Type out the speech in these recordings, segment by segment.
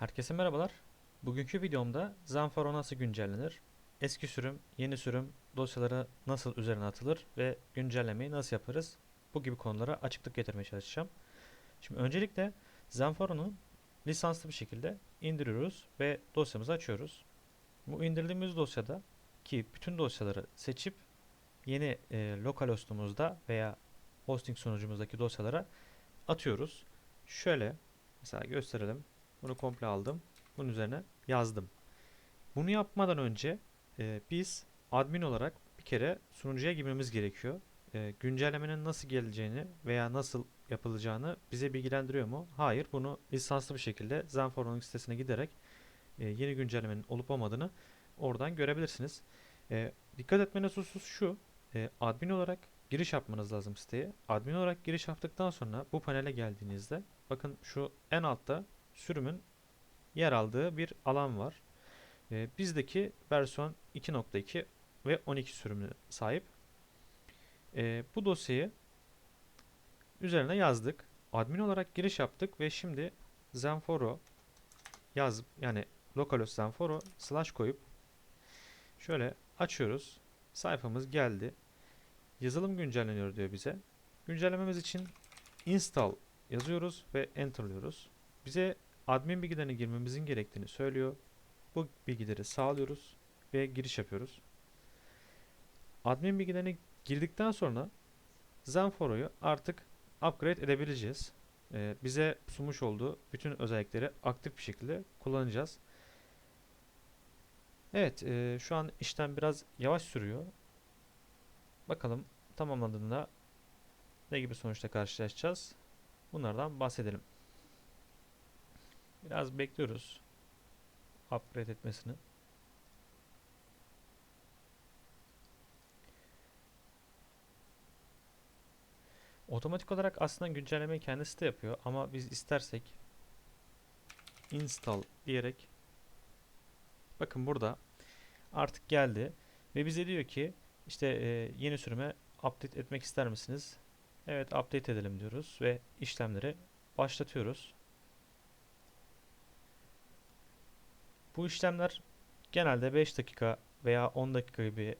Herkese merhabalar. Bugünkü videomda Zenfaro nasıl güncellenir, eski sürüm, yeni sürüm dosyaları nasıl üzerine atılır ve güncellemeyi nasıl yaparız bu gibi konulara açıklık getirmeye çalışacağım. Şimdi öncelikle Zenfaro'nu lisanslı bir şekilde indiriyoruz ve dosyamızı açıyoruz. Bu indirdiğimiz dosyada ki bütün dosyaları seçip yeni e, lokal hostumuzda veya hosting sunucumuzdaki dosyalara atıyoruz. Şöyle mesela gösterelim. Bunu komple aldım. Bunun üzerine yazdım. Bunu yapmadan önce e, biz admin olarak bir kere sunucuya girmemiz gerekiyor. E, güncellemenin nasıl geleceğini veya nasıl yapılacağını bize bilgilendiriyor mu? Hayır. Bunu lisanslı bir şekilde Zenforo'nun sitesine giderek e, yeni güncellemenin olup olmadığını oradan görebilirsiniz. E, dikkat etmeniz husus şu. E, admin olarak giriş yapmanız lazım siteye. Admin olarak giriş yaptıktan sonra bu panele geldiğinizde bakın şu en altta sürümün yer aldığı bir alan var. Ee, bizdeki versiyon 2.2 ve 12 sürümüne sahip. Ee, bu dosyayı üzerine yazdık. Admin olarak giriş yaptık ve şimdi Zenforo yaz yani localhost Zenforo slash koyup şöyle açıyoruz. Sayfamız geldi. Yazılım güncelleniyor diyor bize. Güncellememiz için install yazıyoruz ve enter'lıyoruz. Bize admin bilgilerini girmemizin gerektiğini söylüyor. Bu bilgileri sağlıyoruz ve giriş yapıyoruz. Admin bilgilerini girdikten sonra Zenforo'yu artık upgrade edebileceğiz. Ee, bize sunmuş olduğu bütün özellikleri aktif bir şekilde kullanacağız. Evet, e, şu an işlem biraz yavaş sürüyor. Bakalım tamamlandığında ne gibi sonuçla karşılaşacağız? Bunlardan bahsedelim. Biraz bekliyoruz upgrade etmesini. Otomatik olarak aslında güncellemeyi kendisi de yapıyor ama biz istersek install diyerek bakın burada artık geldi ve bize diyor ki işte e, yeni sürüme update etmek ister misiniz? Evet update edelim diyoruz ve işlemleri başlatıyoruz. Bu işlemler genelde 5 dakika veya 10 dakika gibi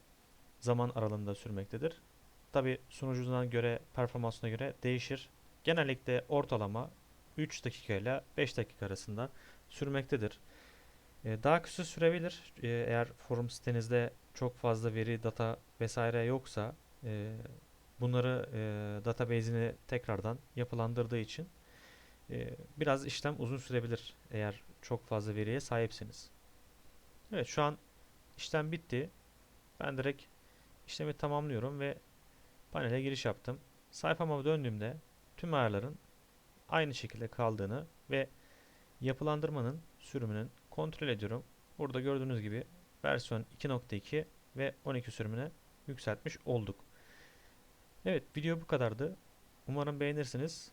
zaman aralığında sürmektedir. Tabi sunucuna göre, performansına göre değişir. Genellikle ortalama 3 dakika ile 5 dakika arasında sürmektedir. Ee, daha kısa sürebilir. Ee, eğer forum sitenizde çok fazla veri, data vesaire yoksa e, bunları database'ini tekrardan yapılandırdığı için e, biraz işlem uzun sürebilir eğer çok fazla veriye sahipsiniz. Evet şu an işlem bitti. Ben direkt işlemi tamamlıyorum ve panele giriş yaptım. Sayfama döndüğümde tüm ayarların aynı şekilde kaldığını ve yapılandırmanın sürümünün kontrol ediyorum. Burada gördüğünüz gibi versiyon 2.2 ve 12 sürümüne yükseltmiş olduk. Evet video bu kadardı. Umarım beğenirsiniz.